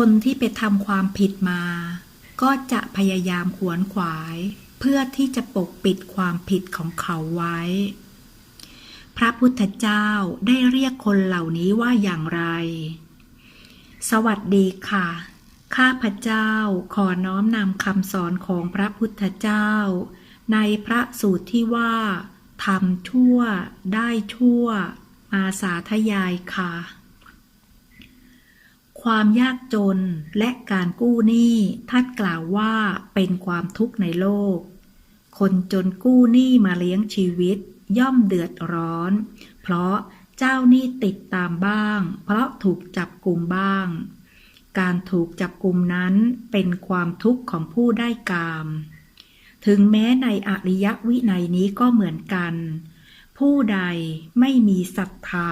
คนที่ไปทำความผิดมา ก็จะพยายามขวนขวาย เพื่อที่จะปกปิดความผิดของเขาไว้ พระพุทธเจ้าได้เรียกคนเหล่านี้ว่าอย่างไร สวัสดีค่ะ ข้าพเจ้าขอน้อมนำคำสอนของพระพุทธเจ้า ในพระสูตรที่ว่าทำชั่ว ได้ชั่ว มาสาธยายค่ะ ความยากจนและการกู้หนี้ท่านกล่าวว่าเป็นความทุกข์ในโลก คนจนกู้หนี้มาเลี้ยงชีวิต ย่อมเดือดร้อน เพราะเจ้าหนี้ติดตามบ้าง เพราะถูกจับกลุ่มบ้าง การถูกจับกลุ่มนั้นเป็นความทุกข์ของผู้ได้กาม ถึงแม้ในอริยวินัยนี้ก็เหมือนกัน ผู้ใดไม่มีศรัทธา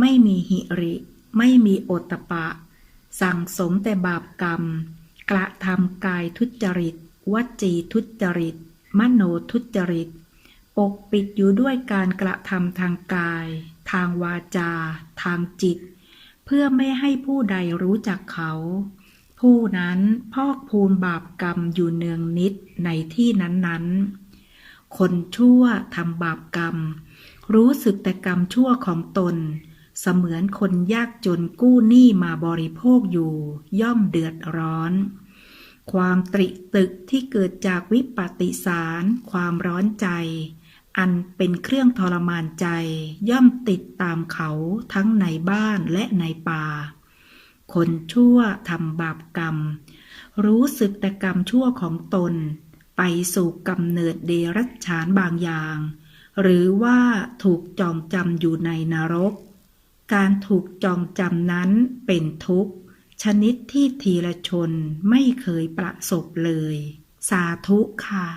ไม่มีหิริ ไม่มีโอตตะปะ สั่งสมแต่บาปกรรม กระทำกายทุจริตวจีทุจริต มโนทุจริต ปกปิดอยู่ด้วยการกระทำทางกาย ทางวาจา ทางจิต เพื่อไม่ให้ผู้ใดรู้จักเขา ผู้นั้นพอกพูนบาปกรรมอยู่เนืองนิดในที่นั้นๆ คนชั่วทำบาปกรรม รู้สึกแต่กรรมชั่วของตน เสมือนคนยากจนกู้หนี้มาบริโภคอยู่ ย่อมเดือดร้อน ความตริตึกที่เกิดจากวิปติสาร ความร้อนใจ อันเป็นเครื่องทรมานใจ ย่อมติดตามเขาทั้งในบ้านและในป่า คนชั่วทำบาปกรรม รู้สึกแต่กรรมชั่วของตน ไปสู่กำเนิดเดรัจฉานบางอย่าง หรือว่าถูกจองจำอยู่ในนรก การถูกจองจำนั้นเป็นทุกข์ ชนิดที่ทีละชนไม่เคยประสบเลย สาธุค่ะ